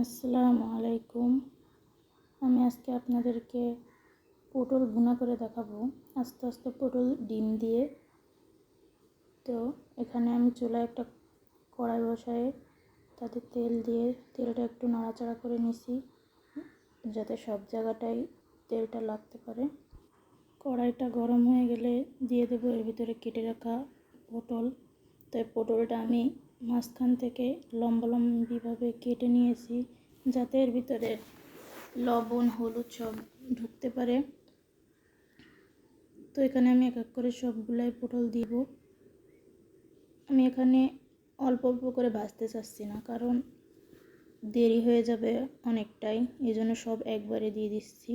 আসসালামু আলাইকুম। আমি আজকে আপনাদেরকে পটল ভুনা করে দেখাবো। আস্তে আস্তে পটল ডিম দিয়ে। তো এখানে আমি চুলায় একটা কড়াই বসায় তাতে তেল দিয়ে তেলটা একটু নাড়াচাড়া করে নিছি, যাতে সব জায়গাটাই তেলটা লাগতে পারে। কড়াইটা গরম হয়ে গেলে দিয়ে দেবো এর ভিতরে কেটে রাখা পটল। তো এই পটলটা আমি মাঝখান থেকে লম্বা লম্বিভাবে কেটে নিয়েছি যাতে এর ভিতরে লবণ, হলুদ সব ঢুকতে পারে। তো এখানে আমি এক এক করে সবগুলাই পটল দিব। আমি এখানে অল্প অল্প করে ভাজতে চাচ্ছি না, কারণ দেরি হয়ে যাবে অনেকটাই এই জন্য সব একবারে দিয়ে দিচ্ছি।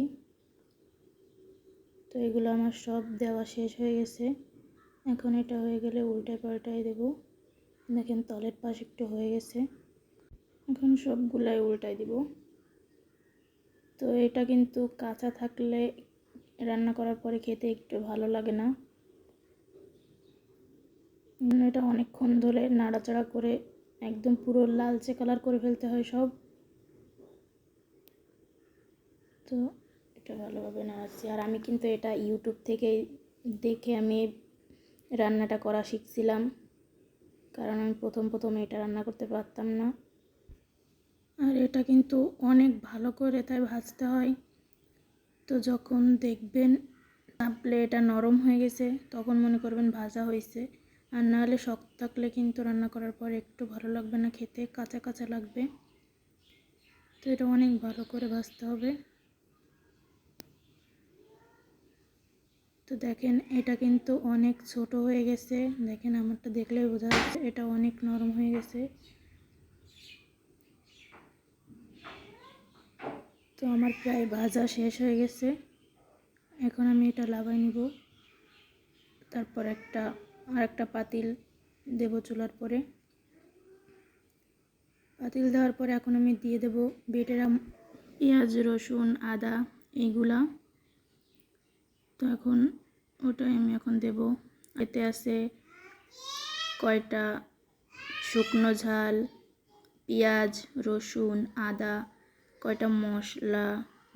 তো এগুলো আমার সব দেওয়া শেষ হয়ে গেছে। এখন এটা হয়ে গেলে উল্টায় পাল্টায় দেবো। দেখেন তলের পাশ একটু হয়ে গেছে। এখন সবগুলাই উল্টাই দিব। তো এটা কিন্তু কাঁচা থাকলে রান্না করার পরে খেতে একটু ভালো লাগে না। এটা অনেকক্ষণ ধরে নাড়াচাড়া করে একদম পুরো লালচে কালার করে ফেলতে হয় সব। তো এটা ভালোভাবে নাড়াচ্ছি। আর আমি কিন্তু এটা ইউটিউব থেকে দেখে আমি রান্নাটা করা শিখছিলাম। কারণ আমি প্রথম প্রথম এটা রান্না করতে পারতাম না। আর এটা কিন্তু অনেক ভালো করে তাই ভাজতে হয়। তো যখন দেখবেন চাপলে এটা নরম হয়ে গেছে, তখন মনে করবেন ভাজা হয়েছে। আর নাহলে শক্ত থাকলে কিন্তু রান্না করার পর একটু ভালো লাগবে না, খেতে কাঁচা কাঁচা লাগবে। তো এটা অনেক ভালো করে ভাজতে হবে। তো দেখেন, এটা কিন্তু অনেক ছোট হয়ে গেছে। দেখেন, আমারটা দেখলেই বোঝা যাচ্ছে এটা অনেক নরম হয়ে গেছে। তো আমার প্রায় ভাজা শেষ হয়ে গেছে। এখন আমি এটা লাগাই নিব। তারপর একটা আর একটা পাতিল দেব চুলার পরে। পাতিল দেওয়ার পরে এখন আমি দিয়ে দেব বেটেরা পেঁয়াজ, রসুন, আদা এইগুলা তো এখন ওটাই আমি এখন দেব। এতে আছে কয়টা? শুকনো ঝাল, পেঁয়াজ, রসুন, আদা, কয়টা মশলা,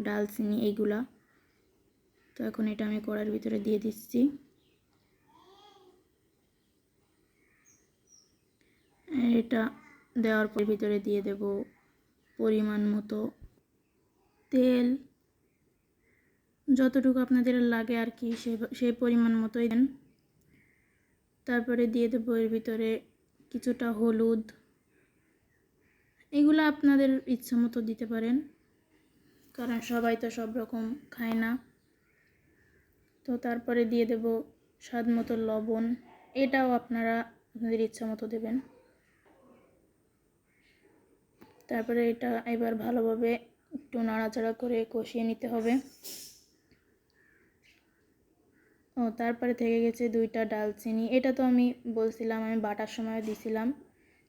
ডালচিনি, এইগুলা। তো এখন এটা আমি কড়ার ভিতরে দিয়ে দিচ্ছি। এটা দেওয়ার পর ভিতরে দিয়ে দেব পরিমাণ মতো তেল। যতটুকু আপনাদের লাগে আর কি সেই পরিমাণ মতোই দেন। তারপরে দিয়ে দেবো এর ভিতরে কিছুটা হলুদ। এগুলো আপনাদের ইচ্ছা মতো দিতে পারেন, কারণ সবাই তো সব রকম খায় না। তো তারপরে দিয়ে দেব স্বাদ মতো লবণ, এটাও আপনারা আপনাদের ইচ্ছা মতো দেবেন। তারপরে এটা এবার ভালোভাবে একটু নাড়াচাড়া করে কষিয়ে নিতে হবে। ও তারপরে থেকে গেছে দুইটা ডালচিনি। এটা তো আমি বলছিলাম, আমি বাটার সময় দিছিলাম,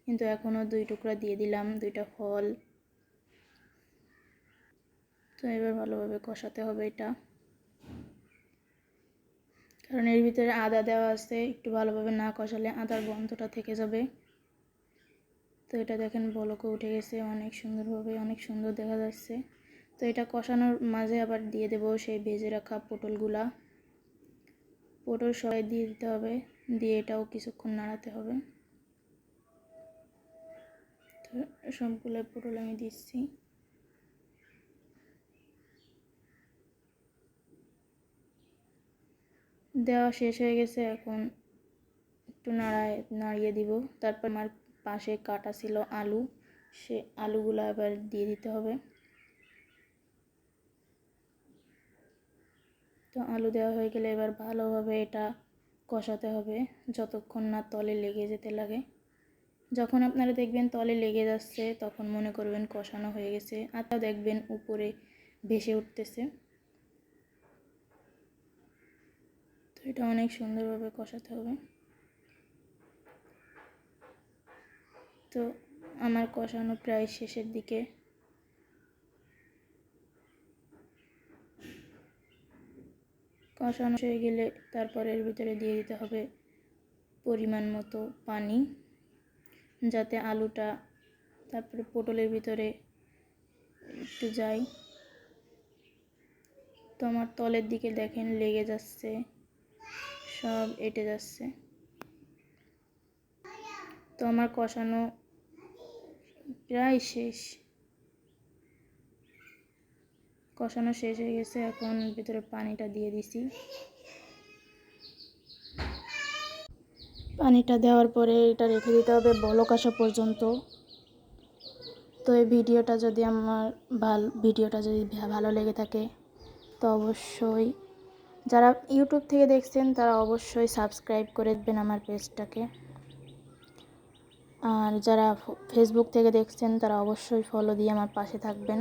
কিন্তু এখনও দুই টুকরা দিয়ে দিলাম, দুইটা ফল। তো এবার ভালোভাবে কষাতে হবে এটা। কারণ এর ভিতরে আদা দেওয়া আছে, একটু ভালোভাবে না কষালে আদার গন্ধটা থেকে যাবে। তো এটা দেখেন বলকে উঠে গেছে, অনেক সুন্দরভাবে, অনেক সুন্দর দেখা যাচ্ছে। তো এটা কষানোর মাঝে আবার দিয়ে দেবো সেই ভেজে রাখা পটলগুলা। পটল সবাই দিয়ে দিতে হবে। দিয়ে এটাও কিছুক্ষণ নাড়াতে হবে। সবগুলো পটল আমি দিচ্ছি। দেওয়া শেষ হয়ে গেছে, এখন একটু নাড়ায়, নাড়িয়ে দিব। তারপর আমার পাশে কাটা ছিল আলু। সে আলুগুলো আবার দিয়ে দিতে হবে। তো আলু দেওয়া হয়ে গেলে এবার ভালোভাবে এটা কষাতে হবে যতক্ষণ না তলে লেগে যেতে লাগে। যখন আপনারা দেখবেন তলে লেগে যাচ্ছে, তখন মনে করবেন কষানো হয়ে গেছে, আর তা দেখবেন উপরে ভেসে উঠতেছে। তো এটা অনেক সুন্দরভাবে কষাতে হবে। তো আমার কষানো প্রায় শেষের দিকে কষানো হয়ে গেলে তারপর এর ভিতরে দিয়ে দিতে হবে পরিমাণ মতো পানি, যাতে আলুটা তারপরে পটলের ভিতরে একটু যাই তো আমার তলের দিকে দেখেন লেগে যাচ্ছে, সব এঁটে যাচ্ছে। তো আমার কষানো প্রায় শেষ। কষানো শেষ হয়ে গেছে, এখন ভিতরে পানিটা দিয়ে দিছি। পানিটা দেওয়ার পরে এটা রেখে দিতে হবে বলক আসা পর্যন্ত। তো এই ভিডিওটা যদি আমার ভালো, ভিডিওটা যদি ভালো লেগে থাকে, তো অবশ্যই যারা ইউটিউব থেকে দেখছেন, তারা অবশ্যই সাবস্ক্রাইব করে দেবেন আমার পেজটাকে। আর যারা ফেসবুক থেকে দেখছেন, তারা অবশ্যই ফলো দিয়ে আমার পাশে থাকবেন।